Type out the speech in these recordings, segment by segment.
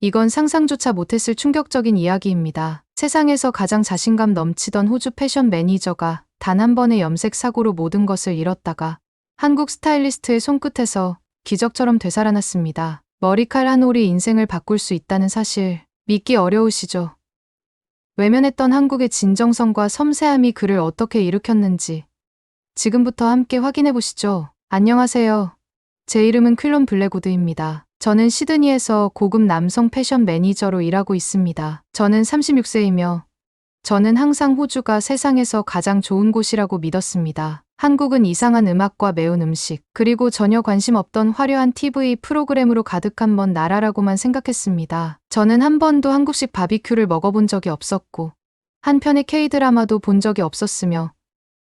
이건 상상조차 못했을 충격적인 이야기입니다. 세상에서 가장 자신감 넘치던 호주 패션 매니저가 단 한 번의 염색 사고로 모든 것을 잃었다가 한국 스타일리스트의 손끝에서 기적처럼 되살아났습니다. 머리칼 한 올이 인생을 바꿀 수 있다는 사실 믿기 어려우시죠? 외면했던 한국의 진정성과 섬세함이 그를 어떻게 일으켰는지 지금부터 함께 확인해 보시죠. 안녕하세요. 제 이름은 퀼론 블랙우드입니다. 저는 시드니에서 고급 남성 패션 매니저로 일하고 있습니다. 저는 36세이며 저는 항상 호주가 세상에서 가장 좋은 곳이라고 믿었습니다. 한국은 이상한 음악과 매운 음식, 그리고 전혀 관심 없던 화려한 TV 프로그램으로 가득한 먼 나라라고만 생각했습니다. 저는 한 번도 한국식 바비큐를 먹어본 적이 없었고, 한 편의 K-드라마도 본 적이 없었으며,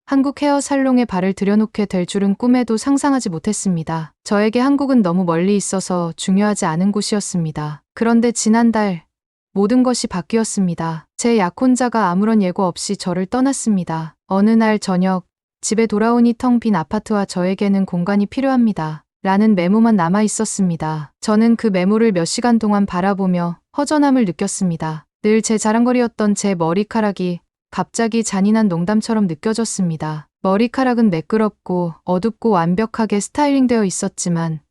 한국 헤어 살롱에 발을 들여놓게 될 줄은 꿈에도 상상하지 못했습니다. 저에게 한국은 너무 멀리 있어서 중요하지 않은 곳이었습니다. 그런데 지난달 모든 것이 바뀌었습니다. 제 약혼자가 아무런 예고 없이 저를 떠났습니다. 어느 날 저녁 집에 돌아오니 텅 빈 아파트와 저에게는 공간이 필요합니다. 라는 메모만 남아 있었습니다. 저는 그 메모를 몇 시간 동안 바라보며 허전함을 느꼈습니다. 늘 제 자랑거리였던 제 머리카락이 갑자기 잔인한 농담처럼 느껴졌습니다. 머리카락은 매끄럽고 어둡고 완벽하게 스타일링되어 있었지만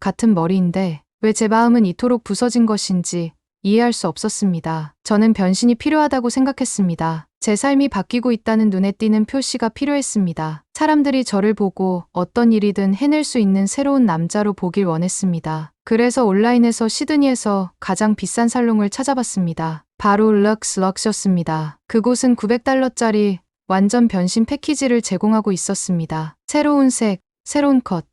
같은 머리인데 왜 제 마음은 이토록 부서진 것인지 이해할 수 없었습니다. 저는 변신이 필요하다고 생각했습니다. 제 삶이 바뀌고 있다는 눈에 띄는 표시가 필요했습니다. 사람들이 저를 보고 어떤 일이든 해낼 수 있는 새로운 남자로 보길 원했습니다. 그래서 온라인에서 시드니에서 가장 비싼 살롱을 찾아봤습니다. 바로 럭스 럭셔스입니다. 그곳은 900달러짜리 완전 변신 패키지를 제공하고 있었습니다. 새로운 색, 새로운 컷,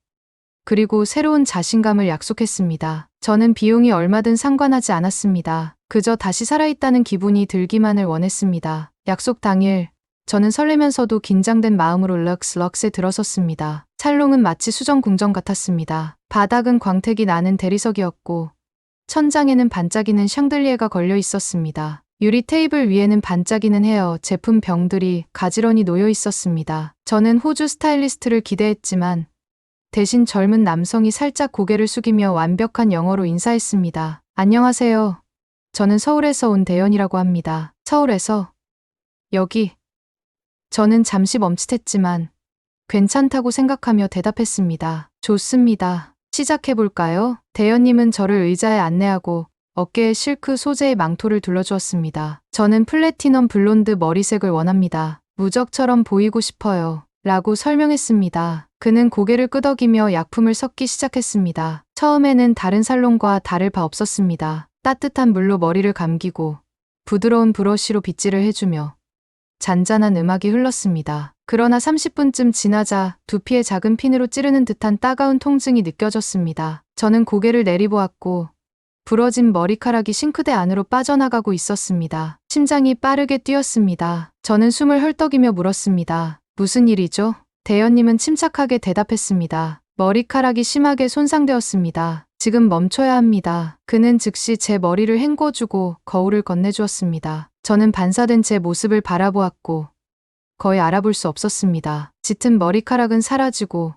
그리고 새로운 자신감을 약속했습니다. 저는 비용이 얼마든 상관하지 않았습니다. 그저 다시 살아있다는 기분이 들기만을 원했습니다. 약속 당일, 저는 설레면서도 긴장된 마음으로 럭스 럭스에 들어섰습니다. 살롱은 마치 수정 궁전 같았습니다. 바닥은 광택이 나는 대리석이었고, 천장에는 반짝이는 샹들리에가 걸려 있었습니다. 유리 테이블 위에는 반짝이는 헤어 제품 병들이 가지런히 놓여 있었습니다. 저는 호주 스타일리스트를 기대했지만 대신 젊은 남성이 살짝 고개를 숙이며 완벽한 영어로 인사했습니다. 안녕하세요. 저는 서울에서 온 대연이라고 합니다. 서울에서? 여기. 저는 잠시 멈칫했지만 괜찮다고 생각하며 대답했습니다. 좋습니다. 시작해볼까요? 대연님은 저를 의자에 안내하고 어깨에 실크 소재의 망토를 둘러주었습니다. 저는 플래티넘 블론드 머리색을 원합니다. 무적처럼 보이고 싶어요. 라고 설명했습니다. 그는 고개를 끄덕이며 약품을 섞기 시작했습니다. 처음에는 다른 살롱과 다를 바 없었습니다. 따뜻한 물로 머리를 감기고 부드러운 브러쉬로 빗질을 해주며 잔잔한 음악이 흘렀습니다. 그러나 30분쯤 지나자 두피에 작은 핀으로 찌르는 듯한 따가운 통증이 느껴졌습니다. 저는 고개를 내리보았고 부러진 머리카락이 싱크대 안으로 빠져나가고 있었습니다. 심장이 빠르게 뛰었습니다. 저는 숨을 헐떡이며 물었습니다. 무슨 일이죠? 대연님은 침착하게 대답했습니다. 머리카락이 심하게 손상되었습니다. 지금 멈춰야 합니다. 그는 즉시 제 머리를 헹궈주고 거울을 건네주었습니다. 저는 반사된 제 모습을 바라보았고 거의 알아볼 수 없었습니다. 짙은 머리카락은 사라지고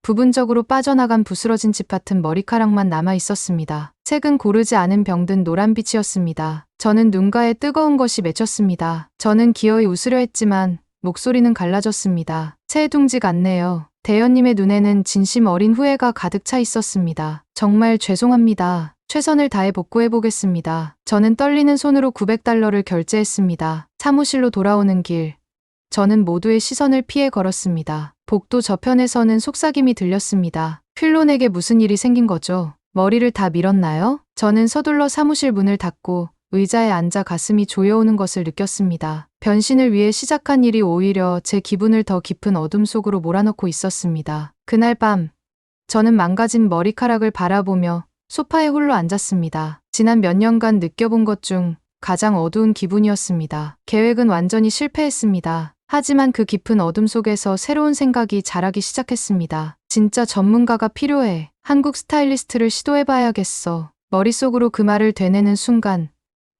부분적으로 빠져나간 부스러진 집 같은 머리카락만 남아 있었습니다. 색은 고르지 않은 병든 노란빛이었습니다. 저는 눈가에 뜨거운 것이 맺혔습니다. 저는 기어이 웃으려 했지만 목소리는 갈라졌습니다. 새 둥지 같네요. 대연님의 눈에는 진심 어린 후회가 가득 차 있었습니다. 정말 죄송합니다. 최선을 다해 복구해 보겠습니다. 저는 떨리는 손으로 900달러를 결제했습니다. 사무실로 돌아오는 길. 저는 모두의 시선을 피해 걸었습니다. 복도 저편에서는 속삭임이 들렸습니다. 퀼론에게 무슨 일이 생긴 거죠? 머리를 다 밀었나요? 저는 서둘러 사무실 문을 닫고 의자에 앉아 가슴이 조여오는 것을 느꼈습니다. 변신을 위해 시작한 일이 오히려 제 기분을 더 깊은 어둠 속으로 몰아넣고 있었습니다. 그날 밤, 저는 망가진 머리카락을 바라보며 소파에 홀로 앉았습니다. 지난 몇 년간 느껴본 것 중 가장 어두운 기분이었습니다. 계획은 완전히 실패했습니다. 하지만 그 깊은 어둠 속에서 새로운 생각이 자라기 시작했습니다. 진짜 전문가가 필요해. 한국 스타일리스트를 시도해봐야겠어. 머릿속으로 그 말을 되뇌는 순간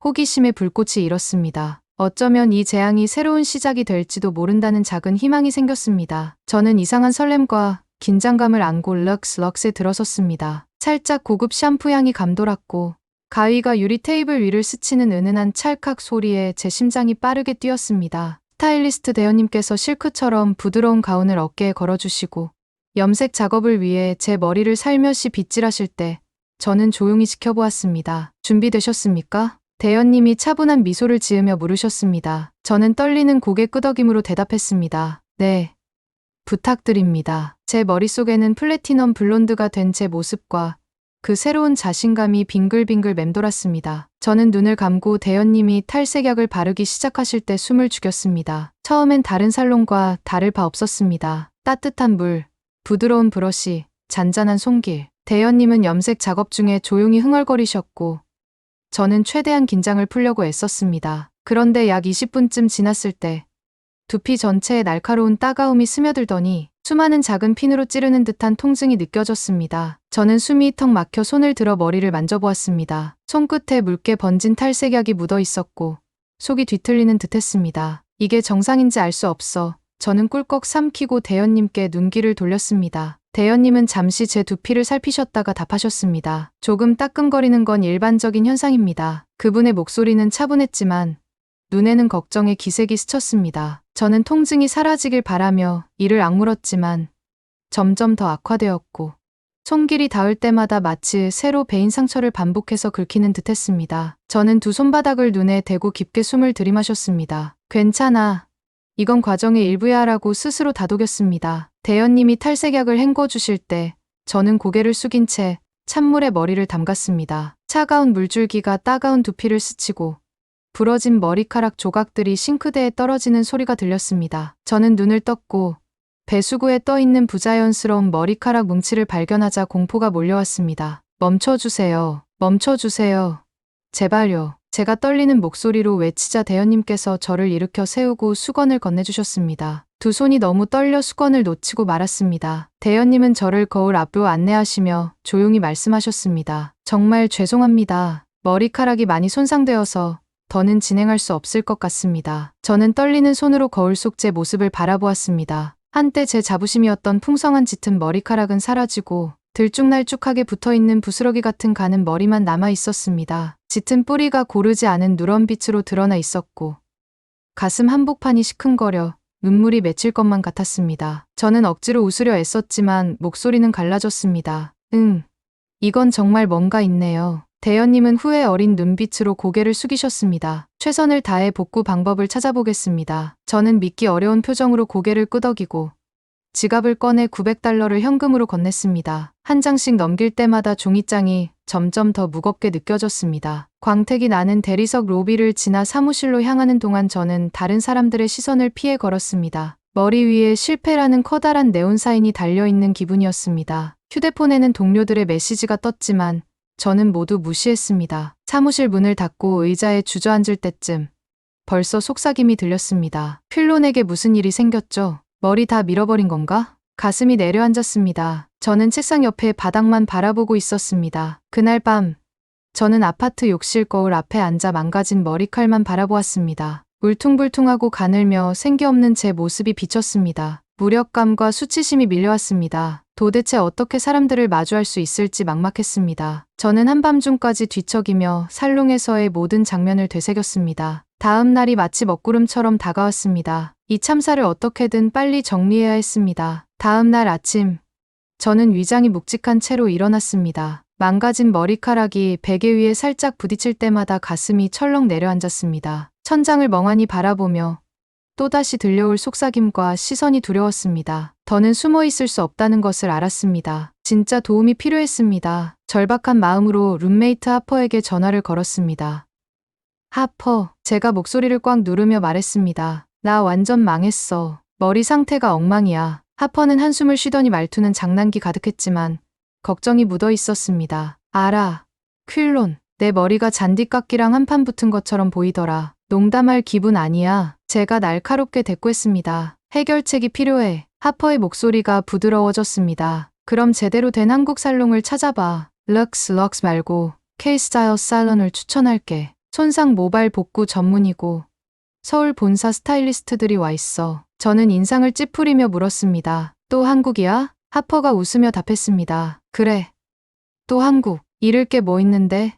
호기심의 불꽃이 일었습니다. 어쩌면 이 재앙이 새로운 시작이 될지도 모른다는 작은 희망이 생겼습니다. 저는 이상한 설렘과 긴장감을 안고 럭스 럭스에 들어섰습니다. 살짝 고급 샴푸 향이 감돌았고 가위가 유리 테이블 위를 스치는 은은한 찰칵 소리에 제 심장이 빠르게 뛰었습니다. 스타일리스트 대현님께서 실크처럼 부드러운 가운을 어깨에 걸어주시고 염색 작업을 위해 제 머리를 살며시 빗질하실 때 저는 조용히 지켜보았습니다. 준비되셨습니까? 대현님이 차분한 미소를 지으며 물으셨습니다. 저는 떨리는 고개 끄덕임으로 대답했습니다. 네. 부탁드립니다. 제 머릿속에는 플래티넘 블론드가 된 제 모습과 그 새로운 자신감이 빙글빙글 맴돌았습니다. 저는 눈을 감고 대현님이 탈색약을 바르기 시작하실 때 숨을 죽였습니다. 처음엔 다른 살롱과 다를 바 없었습니다. 따뜻한 물, 부드러운 브러쉬, 잔잔한 손길. 대현님은 염색 작업 중에 조용히 흥얼거리셨고, 저는 최대한 긴장을 풀려고 애썼습니다. 그런데 약 20분쯤 지났을 때, 두피 전체에 날카로운 따가움이 스며들더니 수많은 작은 핀으로 찌르는 듯한 통증이 느껴졌습니다. 저는 숨이 턱 막혀 손을 들어 머리를 만져보았습니다. 손끝에 묽게 번진 탈색약이 묻어 있었고 속이 뒤틀리는 듯했습니다. 이게 정상인지 알 수 없어 저는 꿀꺽 삼키고 대현님께 눈길을 돌렸습니다. 대현님은 잠시 제 두피를 살피셨다가 답하셨습니다. 조금 따끔거리는 건 일반적인 현상입니다. 그분의 목소리는 차분했지만 눈에는 걱정의 기색이 스쳤습니다. 저는 통증이 사라지길 바라며 이를 악물었지만 점점 더 악화되었고 손길이 닿을 때마다 마치 새로 베인 상처를 반복해서 긁히는 듯 했습니다. 저는 두 손바닥을 눈에 대고 깊게 숨을 들이마셨습니다. 괜찮아. 이건 과정의 일부야 라고 스스로 다독였습니다. 대현님이 탈색약을 헹궈 주실 때 저는 고개를 숙인 채 찬물에 머리를 담갔습니다. 차가운 물줄기가 따가운 두피를 스치고 부러진 머리카락 조각들이 싱크대에 떨어지는 소리가 들렸습니다. 저는 눈을 떴고 배수구에 떠 있는 부자연스러운 머리카락 뭉치를 발견하자 공포가 몰려왔습니다. 멈춰주세요. 멈춰주세요. 제발요. 제가 떨리는 목소리로 외치자 대현님께서 저를 일으켜 세우고 수건을 건네주셨습니다. 두 손이 너무 떨려 수건을 놓치고 말았습니다. 대현님은 저를 거울 앞으로 안내하시며 조용히 말씀하셨습니다. 정말 죄송합니다. 머리카락이 많이 손상되어서 더는 진행할 수 없을 것 같습니다. 저는 떨리는 손으로 거울 속 제 모습을 바라보았습니다. 한때 제 자부심이었던 풍성한 짙은 머리카락은 사라지고 들쭉날쭉하게 붙어있는 부스러기 같은 가는 머리만 남아 있었습니다. 짙은 뿌리가 고르지 않은 누런 빛으로 드러나 있었고 가슴 한복판이 시큰거려 눈물이 맺힐 것만 같았습니다. 저는 억지로 웃으려 애썼지만 목소리는 갈라졌습니다. 응, 이건 정말 뭔가 있네요. 대현님은 후회 어린 눈빛으로 고개를 숙이셨습니다. 최선을 다해 복구 방법을 찾아보겠습니다. 저는 믿기 어려운 표정으로 고개를 끄덕이고 지갑을 꺼내 900달러를 현금으로 건넸습니다. 한 장씩 넘길 때마다 종이장이 점점 더 무겁게 느껴졌습니다. 광택이 나는 대리석 로비를 지나 사무실로 향하는 동안 저는 다른 사람들의 시선을 피해 걸었습니다. 머리 위에 실패라는 커다란 네온사인이 달려있는 기분이었습니다. 휴대폰에는 동료들의 메시지가 떴지만 저는 모두 무시했습니다. 사무실 문을 닫고 의자에 주저앉을 때쯤 벌써 속삭임이 들렸습니다. 필론에게 무슨 일이 생겼죠? 머리 다 밀어버린 건가? 가슴이 내려앉았습니다. 저는 책상 옆에 바닥만 바라보고 있었습니다. 그날 밤 저는 아파트 욕실 거울 앞에 앉아 망가진 머리칼만 바라보았습니다. 울퉁불퉁하고 가늘며 생기 없는 제 모습이 비쳤습니다. 무력감과 수치심이 밀려왔습니다. 도대체 어떻게 사람들을 마주할 수 있을지 막막했습니다. 저는 한밤중까지 뒤척이며 살롱에서의 모든 장면을 되새겼습니다. 다음 날이 마치 먹구름처럼 다가왔습니다. 이 참사를 어떻게든 빨리 정리해야 했습니다. 다음 날 아침, 저는 위장이 묵직한 채로 일어났습니다. 망가진 머리카락이 베개 위에 살짝 부딪힐 때마다 가슴이 철렁 내려앉았습니다. 천장을 멍하니 바라보며 또다시 들려올 속삭임과 시선이 두려웠습니다. 더는 숨어 있을 수 없다는 것을 알았습니다. 진짜 도움이 필요했습니다. 절박한 마음으로 룸메이트 하퍼에게 전화를 걸었습니다. 하퍼, 제가 목소리를 꽉 누르며 말했습니다. 나 완전 망했어. 머리 상태가 엉망이야. 하퍼는 한숨을 쉬더니 말투는 장난기 가득했지만 걱정이 묻어 있었습니다. 알아. 퀼론. 내 머리가 잔디깎기랑 한판 붙은 것처럼 보이더라. 농담할 기분 아니야. 제가 날카롭게 대꾸했습니다. 해결책이 필요해. 하퍼의 목소리가 부드러워졌습니다. 그럼 제대로 된 한국 살롱을 찾아봐. 럭스 럭스 말고 K-스타일 살론을 추천할게. 손상 모발 복구 전문이고 서울 본사 스타일리스트들이 와 있어. 저는 인상을 찌푸리며 물었습니다. 또 한국이야? 하퍼가 웃으며 답했습니다. 그래. 또 한국. 잃을 게 뭐 있는데?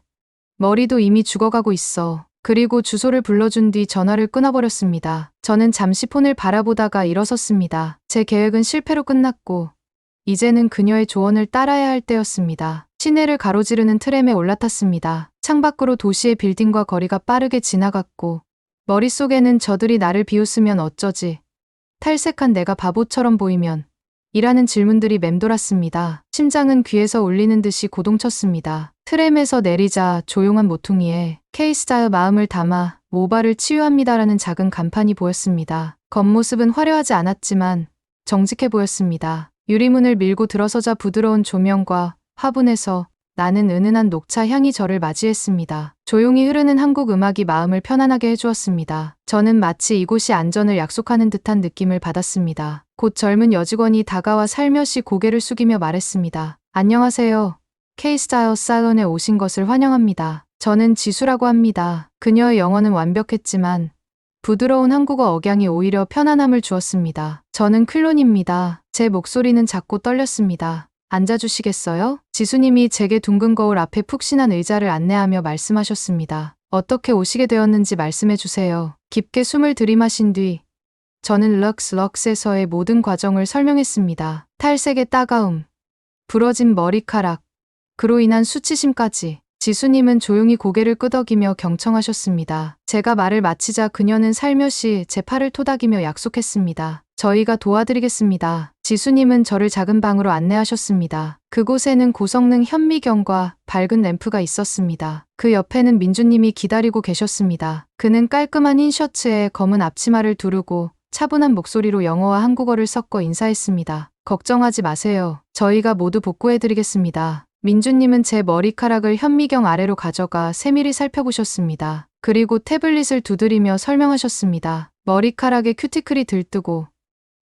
머리도 이미 죽어가고 있어. 그리고 주소를 불러준 뒤 전화를 끊어버렸습니다. 저는 잠시 폰을 바라보다가 일어섰습니다. 제 계획은 실패로 끝났고, 이제는 그녀의 조언을 따라야 할 때였습니다. 시내를 가로지르는 트램에 올라탔습니다. 창밖으로 도시의 빌딩과 거리가 빠르게 지나갔고, 머릿속에는 저들이 나를 비웃으면 어쩌지, 탈색한 내가 바보처럼 보이면, 이라는 질문들이 맴돌았습니다. 심장은 귀에서 울리는 듯이 고동쳤습니다. 트램에서 내리자 조용한 모퉁이에 케이스자의 마음을 담아 모발을 치유합니다라는 작은 간판이 보였습니다. 겉모습은 화려하지 않았지만 정직해 보였습니다. 유리문을 밀고 들어서자 부드러운 조명과 화분에서 나는 은은한 녹차 향이 저를 맞이했습니다. 조용히 흐르는 한국 음악이 마음을 편안하게 해주었습니다. 저는 마치 이곳이 안전을 약속하는 듯한 느낌을 받았습니다. 곧 젊은 여직원이 다가와 살며시 고개를 숙이며 말했습니다. 안녕하세요. K-스타일 살론에 오신 것을 환영합니다. 저는 지수라고 합니다. 그녀의 영어는 완벽했지만 부드러운 한국어 억양이 오히려 편안함을 주었습니다. 저는 클론입니다. 제 목소리는 작고 떨렸습니다. 앉아주시겠어요? 지수님이 제게 둥근 거울 앞에 푹신한 의자를 안내하며 말씀하셨습니다. 어떻게 오시게 되었는지 말씀해 주세요. 깊게 숨을 들이마신 뒤 저는 럭스 럭스에서의 모든 과정을 설명했습니다. 탈색의 따가움, 부러진 머리카락, 그로 인한 수치심까지 지수님은 조용히 고개를 끄덕이며 경청하셨습니다. 제가 말을 마치자 그녀는 살며시 제 팔을 토닥이며 약속했습니다. 저희가 도와드리겠습니다. 지수님은 저를 작은 방으로 안내하셨습니다. 그곳에는 고성능 현미경과 밝은 램프가 있었습니다. 그 옆에는 민주님이 기다리고 계셨습니다. 그는 깔끔한 흰 셔츠에 검은 앞치마를 두르고 차분한 목소리로 영어와 한국어를 섞어 인사했습니다. 걱정하지 마세요. 저희가 모두 복구해드리겠습니다. 민주님은 제 머리카락을 현미경 아래로 가져가 세밀히 살펴보셨습니다. 그리고 태블릿을 두드리며 설명하셨습니다. 머리카락에 큐티클이 들뜨고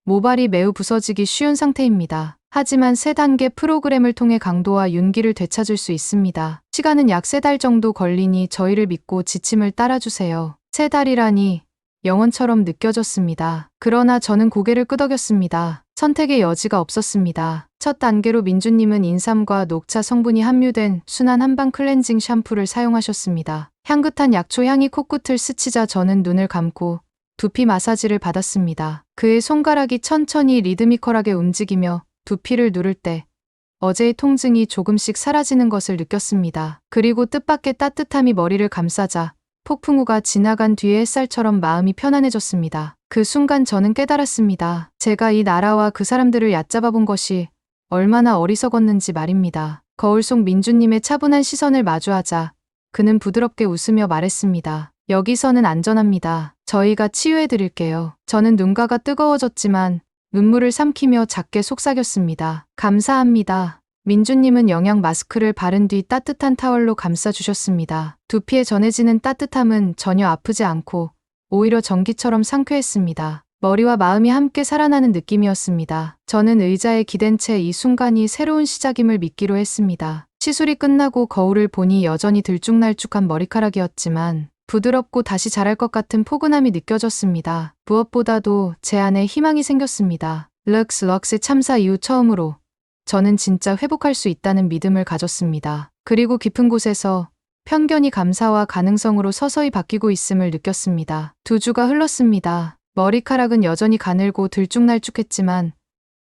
모발이 매우 부서지기 쉬운 상태입니다. 하지만 세 단계 프로그램을 통해 강도와 윤기를 되찾을 수 있습니다. 시간은 약세달 정도 걸리니 저희를 믿고 지침을 따라주세요. 세 달이라니 영원처럼 느껴졌습니다. 그러나 저는 고개를 끄덕였습니다. 선택의 여지가 없었습니다. 첫 단계로 민주님은 인삼과 녹차 성분이 함유된 순한 한방 클렌징 샴푸를 사용하셨습니다. 향긋한 약초 향이 코끝을 스치자 저는 눈을 감고 두피 마사지를 받았습니다. 그의 손가락이 천천히 리드미컬하게 움직이며 두피를 누를 때 어제의 통증이 조금씩 사라지는 것을 느꼈습니다. 그리고 뜻밖의 따뜻함이 머리를 감싸자 폭풍우가 지나간 뒤의 햇살처럼 마음이 편안해졌습니다. 그 순간 저는 깨달았습니다. 제가 이 나라와 그 사람들을 얕잡아 본 것이 얼마나 어리석었는지 말입니다. 거울 속 민주님의 차분한 시선을 마주하자 그는 부드럽게 웃으며 말했습니다. 여기서는 안전합니다. 저희가 치유해 드릴게요. 저는 눈가가 뜨거워졌지만 눈물을 삼키며 작게 속삭였습니다. 감사합니다. 민주님은 영양 마스크를 바른 뒤 따뜻한 타월로 감싸주셨습니다. 두피에 전해지는 따뜻함은 전혀 아프지 않고 오히려 전기처럼 상쾌했습니다. 머리와 마음이 함께 살아나는 느낌이었습니다. 저는 의자에 기댄 채 이 순간이 새로운 시작임을 믿기로 했습니다. 시술이 끝나고 거울을 보니 여전히 들쭉날쭉한 머리카락이었지만 부드럽고 다시 자랄 것 같은 포근함이 느껴졌습니다. 무엇보다도 제 안에 희망이 생겼습니다. 럭스 럭스 참사 이후 처음으로 저는 진짜 회복할 수 있다는 믿음을 가졌습니다. 그리고 깊은 곳에서 편견이 감사와 가능성으로 서서히 바뀌고 있음을 느꼈습니다. 두 주가 흘렀습니다. 머리카락은 여전히 가늘고 들쭉날쭉했지만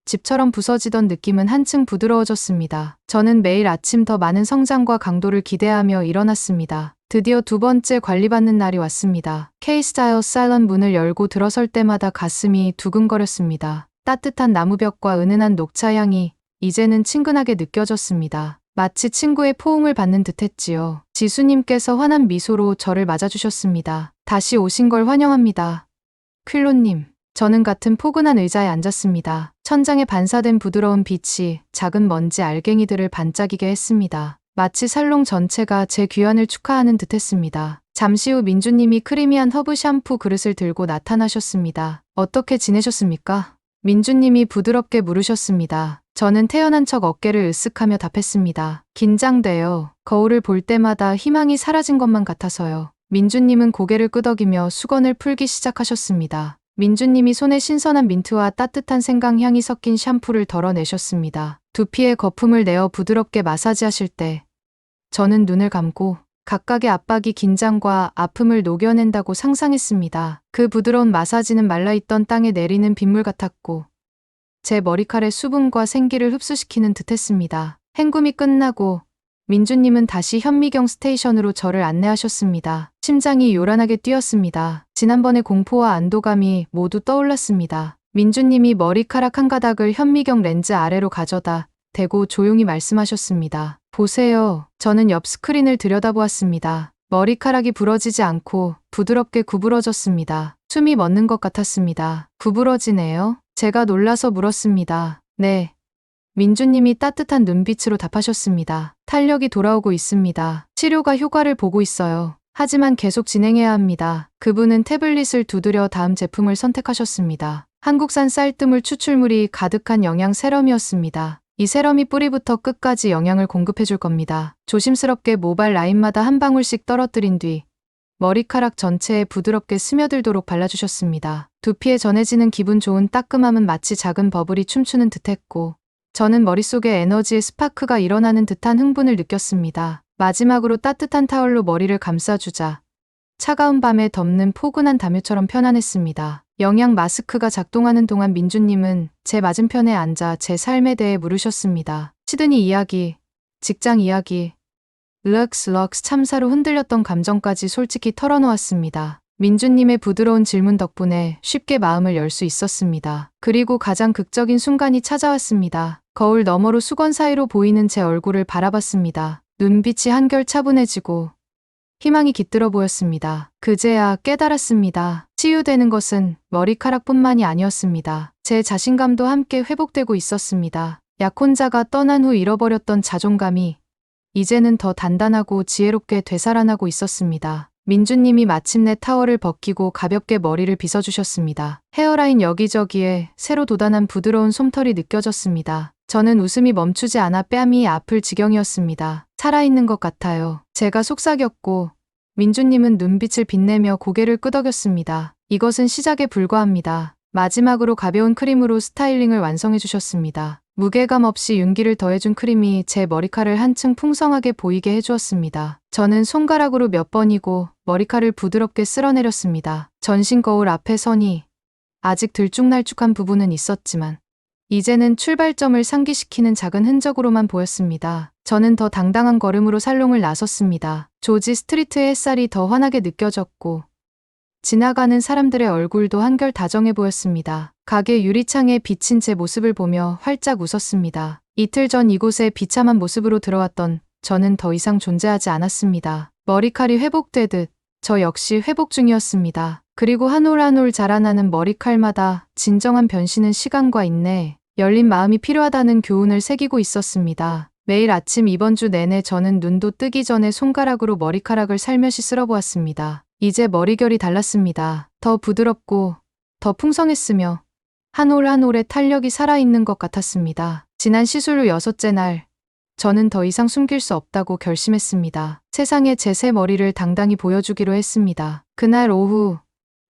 집처럼 부서지던 느낌은 한층 부드러워졌습니다. 저는 매일 아침 더 많은 성장과 강도를 기대하며 일어났습니다. 드디어 두 번째 관리받는 날이 왔습니다. K-스타일 사일런 문을 열고 들어설 때마다 가슴이 두근거렸습니다. 따뜻한 나무벽과 은은한 녹차 향이 이제는 친근하게 느껴졌습니다. 마치 친구의 포옹을 받는 듯했지요. 지수님께서 환한 미소로 저를 맞아주셨습니다. 다시 오신 걸 환영합니다. 퀼로님, 저는 같은 포근한 의자에 앉았습니다. 천장에 반사된 부드러운 빛이 작은 먼지 알갱이들을 반짝이게 했습니다. 마치 살롱 전체가 제 귀환을 축하하는 듯 했습니다. 잠시 후 민주님이 크리미한 허브 샴푸 그릇을 들고 나타나셨습니다. 어떻게 지내셨습니까? 민주님이 부드럽게 물으셨습니다. 저는 태어난 척 어깨를 으쓱하며 답했습니다. 긴장돼요. 거울을 볼 때마다 희망이 사라진 것만 같아서요. 민주님은 고개를 끄덕이며 수건을 풀기 시작하셨습니다. 민주님이 손에 신선한 민트와 따뜻한 생강향이 섞인 샴푸를 덜어내셨습니다. 두피에 거품을 내어 부드럽게 마사지하실 때 저는 눈을 감고 각각의 압박이 긴장과 아픔을 녹여낸다고 상상했습니다. 그 부드러운 마사지는 말라있던 땅에 내리는 빗물 같았고 제 머리칼의 수분과 생기를 흡수시키는 듯했습니다. 행금이 끝나고 민주님은 다시 현미경 스테이션으로 저를 안내하셨습니다. 심장이 요란하게 뛰었습니다. 지난번의 공포와 안도감이 모두 떠올랐습니다. 민주님이 머리카락 한 가닥을 현미경 렌즈 아래로 가져다 대고 조용히 말씀하셨습니다. 보세요. 저는 옆 스크린을 들여다보았습니다. 머리카락이 부러지지 않고 부드럽게 구부러졌습니다. 숨이 멎는 것 같았습니다. 구부러지네요. 제가 놀라서 물었습니다. 네. 민주님이 따뜻한 눈빛으로 답하셨습니다. 탄력이 돌아오고 있습니다. 치료가 효과를 보고 있어요. 하지만 계속 진행해야 합니다. 그분은 태블릿을 두드려 다음 제품을 선택하셨습니다. 한국산 쌀뜨물 추출물이 가득한 영양 세럼이었습니다. 이 세럼이 뿌리부터 끝까지 영양을 공급해 줄 겁니다. 조심스럽게 모발 라인마다 한 방울씩 떨어뜨린 뒤 머리카락 전체에 부드럽게 스며들도록 발라주셨습니다. 두피에 전해지는 기분 좋은 따끔함은 마치 작은 버블이 춤추는 듯했고 저는 머릿속에 에너지의 스파크가 일어나는 듯한 흥분을 느꼈습니다. 마지막으로 따뜻한 타월로 머리를 감싸주자 차가운 밤에 덮는 포근한 담요처럼 편안했습니다. 영양 마스크가 작동하는 동안 민주님은 제 맞은편에 앉아 제 삶에 대해 물으셨습니다. 시드니 이야기, 직장 이야기, 럭스 럭스 참사로 흔들렸던 감정까지 솔직히 털어놓았습니다. 민주님의 부드러운 질문 덕분에 쉽게 마음을 열 수 있었습니다. 그리고 가장 극적인 순간이 찾아왔습니다. 거울 너머로 수건 사이로 보이는 제 얼굴을 바라봤습니다. 눈빛이 한결 차분해지고 희망이 깃들어 보였습니다. 그제야 깨달았습니다. 치유되는 것은 머리카락뿐만이 아니었습니다. 제 자신감도 함께 회복되고 있었습니다. 약혼자가 떠난 후 잃어버렸던 자존감이 이제는 더 단단하고 지혜롭게 되살아나고 있었습니다. 민주님이 마침내 타월을 벗기고 가볍게 머리를 빗어주셨습니다. 헤어라인 여기저기에 새로 돋아난 부드러운 솜털이 느껴졌습니다. 저는 웃음이 멈추지 않아 뺨이 아플 지경이었습니다. 살아있는 것 같아요. 제가 속삭였고 민주님은 눈빛을 빛내며 고개를 끄덕였습니다. 이것은 시작에 불과합니다. 마지막으로 가벼운 크림으로 스타일링을 완성해 주셨습니다. 무게감 없이 윤기를 더해준 크림이 제 머리칼을 한층 풍성하게 보이게 해주었습니다. 저는 손가락으로 몇 번이고 머리칼을 부드럽게 쓸어내렸습니다. 전신 거울 앞에 서니 아직 들쭉날쭉한 부분은 있었지만 이제는 출발점을 상기시키는 작은 흔적으로만 보였습니다. 저는 더 당당한 걸음으로 살롱을 나섰습니다. 조지 스트리트의 햇살이 더 환하게 느껴졌고 지나가는 사람들의 얼굴도 한결 다정해 보였습니다. 가게 유리창에 비친 제 모습을 보며 활짝 웃었습니다. 이틀 전 이곳에 비참한 모습으로 들어왔던 저는 더 이상 존재하지 않았습니다. 머리칼이 회복되듯 저 역시 회복 중이었습니다. 그리고 한 올 한 올 자라나는 머리칼마다 진정한 변신은 시간과 인내, 열린 마음이 필요하다는 교훈을 새기고 있었습니다. 매일 아침 이번 주 내내 저는 눈도 뜨기 전에 손가락으로 머리카락을 살며시 쓸어보았습니다. 이제 머리결이 달랐습니다. 더 부드럽고 더 풍성했으며 한 올 한 올의 탄력이 살아있는 것 같았습니다. 지난 시술 후 여섯째 날 저는 더 이상 숨길 수 없다고 결심했습니다. 세상에 제 새 머리를 당당히 보여주기로 했습니다. 그날 오후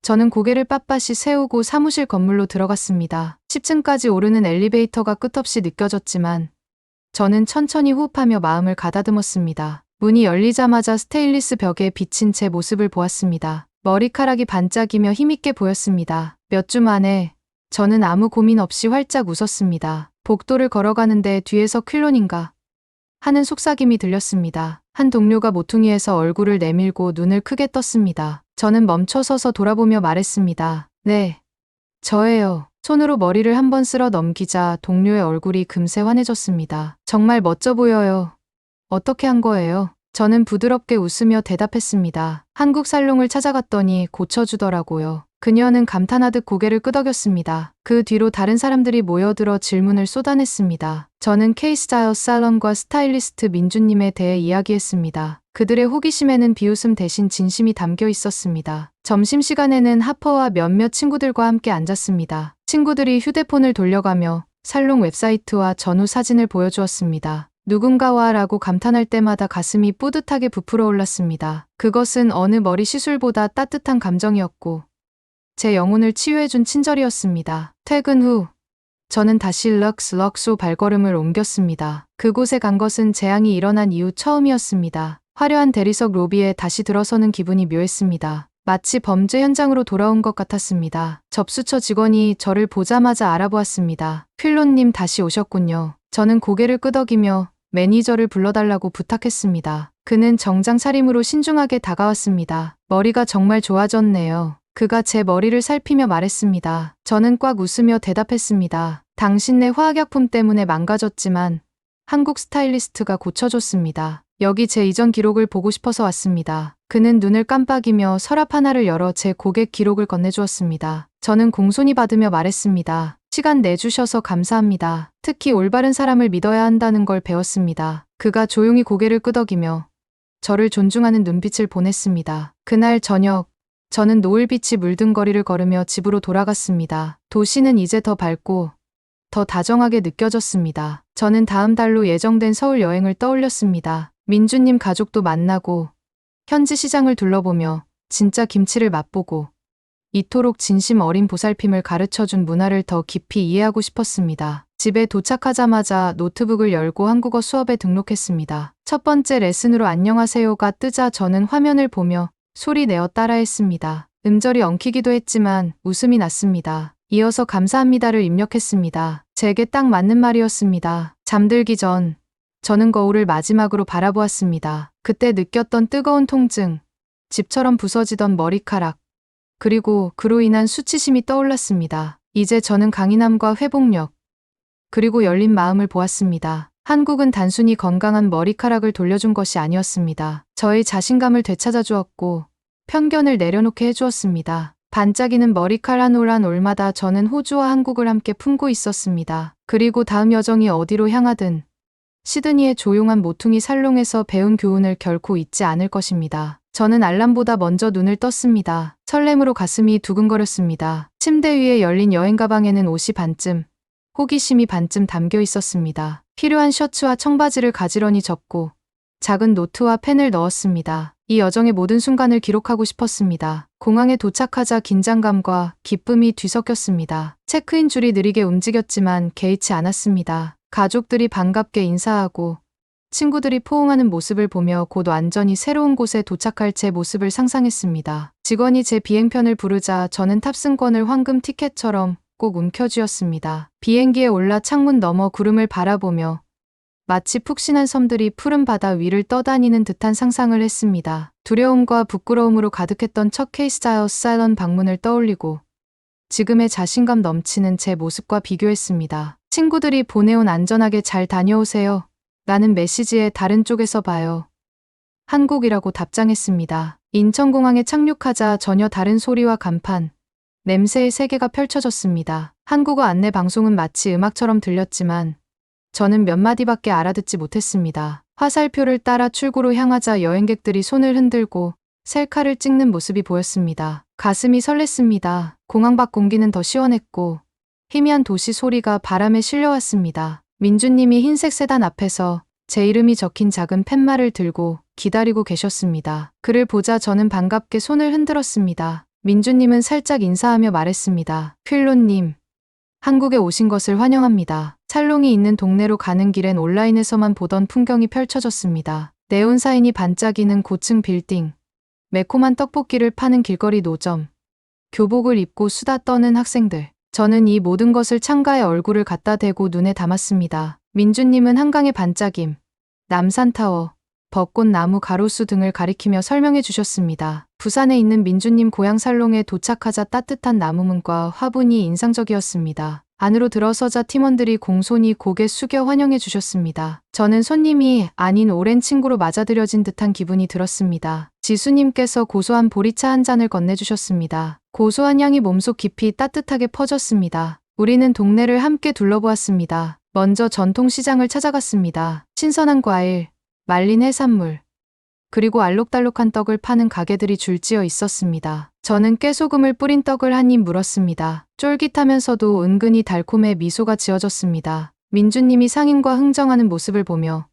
저는 고개를 빳빳이 세우고 사무실 건물로 들어갔습니다. 10층까지 오르는 엘리베이터가 끝없이 느껴졌지만 저는 천천히 호흡하며 마음을 가다듬었습니다. 문이 열리자마자 스테인리스 벽에 비친 제 모습을 보았습니다. 머리카락이 반짝이며 힘있게 보였습니다. 몇 주 만에 저는 아무 고민 없이 활짝 웃었습니다. 복도를 걸어가는데 뒤에서 퀼론인가 하는 속삭임이 들렸습니다. 한 동료가 모퉁이에서 얼굴을 내밀고 눈을 크게 떴습니다. 저는 멈춰서서 돌아보며 말했습니다. 네. 저예요. 손으로 머리를 한 번 쓸어 넘기자 동료의 얼굴이 금세 환해졌습니다. 정말 멋져 보여요. 어떻게 한 거예요? 저는 부드럽게 웃으며 대답했습니다. 한국 살롱을 찾아갔더니 고쳐주더라고요. 그녀는 감탄하듯 고개를 끄덕였습니다. 그 뒤로 다른 사람들이 모여들어 질문을 쏟아냈습니다. 저는 케이스타일 살론과 스타일리스트 민주님에 대해 이야기했습니다. 그들의 호기심에는 비웃음 대신 진심이 담겨 있었습니다. 점심시간에는 하퍼와 몇몇 친구들과 함께 앉았습니다. 친구들이 휴대폰을 돌려가며 살롱 웹사이트와 전후 사진을 보여주었습니다. 누군가와 라고 감탄할 때마다 가슴이 뿌듯하게 부풀어 올랐습니다. 그것은 어느 머리 시술보다 따뜻한 감정이었고 제 영혼을 치유해준 친절이었습니다. 퇴근 후 저는 다시 럭스 럭소 발걸음을 옮겼습니다. 그곳에 간 것은 재앙이 일어난 이후 처음이었습니다. 화려한 대리석 로비에 다시 들어서는 기분이 묘했습니다. 마치 범죄 현장으로 돌아온 것 같았습니다. 접수처 직원이 저를 보자마자 알아보았습니다. 퀼론님 다시 오셨군요. 저는 고개를 끄덕이며 매니저를 불러달라고 부탁했습니다. 그는 정장 차림으로 신중하게 다가왔습니다. 머리가 정말 좋아졌네요. 그가 제 머리를 살피며 말했습니다. 저는 꽉 웃으며 대답했습니다. 당신네 화학약품 때문에 망가졌지만 한국 스타일리스트가 고쳐줬습니다. 여기 제 이전 기록을 보고 싶어서 왔습니다. 그는 눈을 깜빡이며 서랍 하나를 열어 제 고객 기록을 건네주었습니다. 저는 공손히 받으며 말했습니다. 시간 내주셔서 감사합니다. 특히 올바른 사람을 믿어야 한다는 걸 배웠습니다. 그가 조용히 고개를 끄덕이며 저를 존중하는 눈빛을 보냈습니다. 그날 저녁, 저는 노을빛이 물든 거리를 걸으며 집으로 돌아갔습니다. 도시는 이제 더 밝고 더 다정하게 느껴졌습니다. 저는 다음 달로 예정된 서울 여행을 떠올렸습니다. 민주님 가족도 만나고 현지 시장을 둘러보며 진짜 김치를 맛보고 이토록 진심 어린 보살핌을 가르쳐준 문화를 더 깊이 이해하고 싶었습니다. 집에 도착하자마자 노트북을 열고 한국어 수업에 등록했습니다. 첫 번째 레슨으로 안녕하세요가 뜨자 저는 화면을 보며 소리 내어 따라했습니다. 음절이 엉키기도 했지만 웃음이 났습니다. 이어서 감사합니다를 입력했습니다. 제게 딱 맞는 말이었습니다. 잠들기 전 저는 거울을 마지막으로 바라보았습니다. 그때 느꼈던 뜨거운 통증, 집처럼 부서지던 머리카락, 그리고 그로 인한 수치심이 떠올랐습니다. 이제 저는 강인함과 회복력, 그리고 열린 마음을 보았습니다. 한국은 단순히 건강한 머리카락을 돌려준 것이 아니었습니다. 저의 자신감을 되찾아 주었고, 편견을 내려놓게 해주었습니다. 반짝이는 머리칼 한 올 한 올마다 저는 호주와 한국을 함께 품고 있었습니다. 그리고 다음 여정이 어디로 향하든 시드니의 조용한 모퉁이 살롱에서 배운 교훈을 결코 잊지 않을 것입니다. 저는 알람보다 먼저 눈을 떴습니다. 설렘으로 가슴이 두근거렸습니다. 침대 위에 열린 여행 가방에는 옷이 반쯤, 호기심이 반쯤 담겨 있었습니다. 필요한 셔츠와 청바지를 가지런히 접고 작은 노트와 펜을 넣었습니다. 이 여정의 모든 순간을 기록하고 싶었습니다. 공항에 도착하자 긴장감과 기쁨이 뒤섞였습니다. 체크인 줄이 느리게 움직였지만 개의치 않았습니다. 가족들이 반갑게 인사하고 친구들이 포옹하는 모습을 보며 곧 완전히 새로운 곳에 도착할 제 모습을 상상했습니다. 직원이 제 비행편을 부르자 저는 탑승권을 황금 티켓처럼 꼭 움켜쥐었습니다. 비행기에 올라 창문 너머 구름을 바라보며 마치 푹신한 섬들이 푸른 바다 위를 떠다니는 듯한 상상을 했습니다. 두려움과 부끄러움으로 가득했던 첫 케이스자이어 사이런 방문을 떠올리고 지금의 자신감 넘치는 제 모습과 비교했습니다. 친구들이 보내온 안전하게 잘 다녀오세요. 라는 메시지의 다른 쪽에서 봐요. 한국이라고 답장했습니다. 인천공항에 착륙하자 전혀 다른 소리와 간판, 냄새의 세계가 펼쳐졌습니다. 한국어 안내 방송은 마치 음악처럼 들렸지만 저는 몇 마디밖에 알아듣지 못했습니다. 화살표를 따라 출구로 향하자 여행객들이 손을 흔들고 셀카를 찍는 모습이 보였습니다. 가슴이 설렜습니다. 공항 밖 공기는 더 시원했고 희미한 도시 소리가 바람에 실려왔습니다. 민주님이 흰색 세단 앞에서 제 이름이 적힌 작은 팻말을 들고 기다리고 계셨습니다. 그를 보자 저는 반갑게 손을 흔들었습니다. 민주님은 살짝 인사하며 말했습니다. 퀼로님, 한국에 오신 것을 환영합니다. 살롱이 있는 동네로 가는 길엔 온라인에서만 보던 풍경이 펼쳐졌습니다. 네온사인이 반짝이는 고층 빌딩, 매콤한 떡볶이를 파는 길거리 노점, 교복을 입고 수다 떠는 학생들. 저는 이 모든 것을 창가에 얼굴을 갖다 대고 눈에 담았습니다. 민주님은 한강의 반짝임, 남산타워, 벚꽃나무 가로수 등을 가리키며 설명해 주셨습니다. 부산에 있는 민주님 고향 살롱에 도착하자 따뜻한 나무문과 화분이 인상적이었습니다. 안으로 들어서자 팀원들이 공손히 고개 숙여 환영해 주셨습니다. 저는 손님이 아닌 오랜 친구로 맞아들여진 듯한 기분이 들었습니다. 지수님께서 고소한 보리차 한 잔을 건네주셨습니다. 고소한 향이 몸속 깊이 따뜻하게 퍼졌습니다. 우리는 동네를 함께 둘러보았습니다. 먼저 전통시장을 찾아갔습니다. 신선한 과일, 말린 해산물, 그리고 알록달록한 떡을 파는 가게들이 줄지어 있었습니다. 저는 깨소금을 뿌린 떡을 한 입 물었습니다. 쫄깃하면서도 은근히 달콤해 미소가 지어졌습니다. 민주님이 상인과 흥정하는 모습을 보며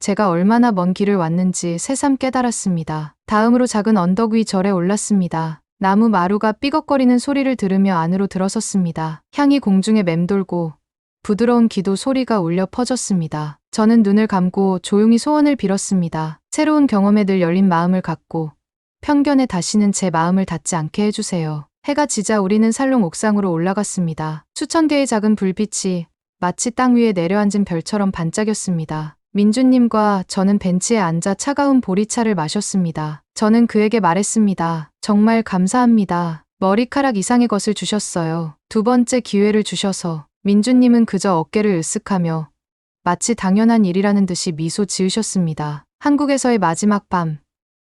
제가 얼마나 먼 길을 왔는지 새삼 깨달았습니다. 다음으로 작은 언덕 위 절에 올랐습니다. 나무 마루가 삐걱거리는 소리를 들으며 안으로 들어섰습니다. 향이 공중에 맴돌고 부드러운 기도 소리가 울려 퍼졌습니다. 저는 눈을 감고 조용히 소원을 빌었습니다. 새로운 경험에 늘 열린 마음을 갖고 편견에 다시는 제 마음을 닫지 않게 해주세요. 해가 지자 우리는 살롱 옥상으로 올라갔습니다. 수천 개의 작은 불빛이 마치 땅 위에 내려앉은 별처럼 반짝였습니다. 민주님과 저는 벤치에 앉아 차가운 보리차를 마셨습니다. 저는 그에게 말했습니다. 정말 감사합니다. 머리카락 이상의 것을 주셨어요. 두 번째 기회를 주셔서 민주님은 그저 어깨를 으쓱하며 마치 당연한 일이라는 듯이 미소 지으셨습니다. 한국에서의 마지막 밤.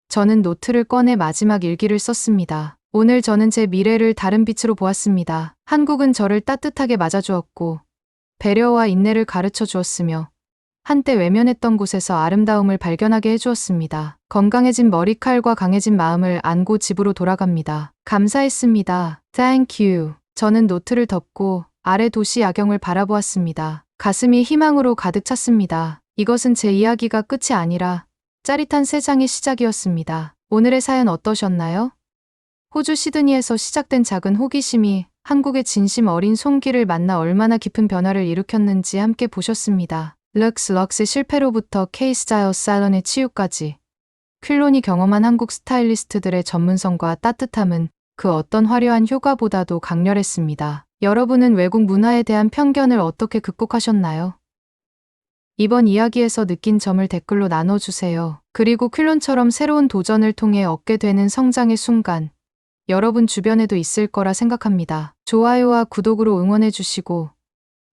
저는 노트를 꺼내 마지막 일기를 썼습니다. 오늘 저는 제 미래를 다른 빛으로 보았습니다. 한국은 저를 따뜻하게 맞아주었고, 배려와 인내를 가르쳐 주었으며, 한때 외면했던 곳에서 아름다움을 발견하게 해주었습니다. 건강해진 머리칼과 강해진 마음을 안고 집으로 돌아갑니다. 감사했습니다. Thank you. 저는 노트를 덮고 아래 도시 야경을 바라보았습니다. 가슴이 희망으로 가득 찼습니다. 이것은 제 이야기가 끝이 아니라 짜릿한 세 장의 시작이었습니다. 오늘의 사연 어떠셨나요? 호주 시드니에서 시작된 작은 호기심이 한국의 진심 어린 송기를 만나 얼마나 깊은 변화를 일으켰는지 함께 보셨습니다. 럭스 럭스의 실패로부터 케이스자이어 살런의 치유까지 퀼론이 경험한 한국 스타일리스트들의 전문성과 따뜻함은 그 어떤 화려한 효과보다도 강렬했습니다. 여러분은 외국 문화에 대한 편견을 어떻게 극복하셨나요? 이번 이야기에서 느낀 점을 댓글로 나눠주세요. 그리고 퀼론처럼 새로운 도전을 통해 얻게 되는 성장의 순간, 여러분 주변에도 있을 거라 생각합니다. 좋아요와 구독으로 응원해주시고,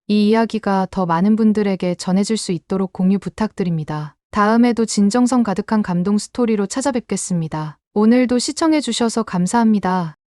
이 이야기가 더 많은 분들에게 전해질 수 있도록 공유 부탁드립니다. 다음에도 진정성 가득한 감동 스토리로 찾아뵙겠습니다. 오늘도 시청해주셔서 감사합니다.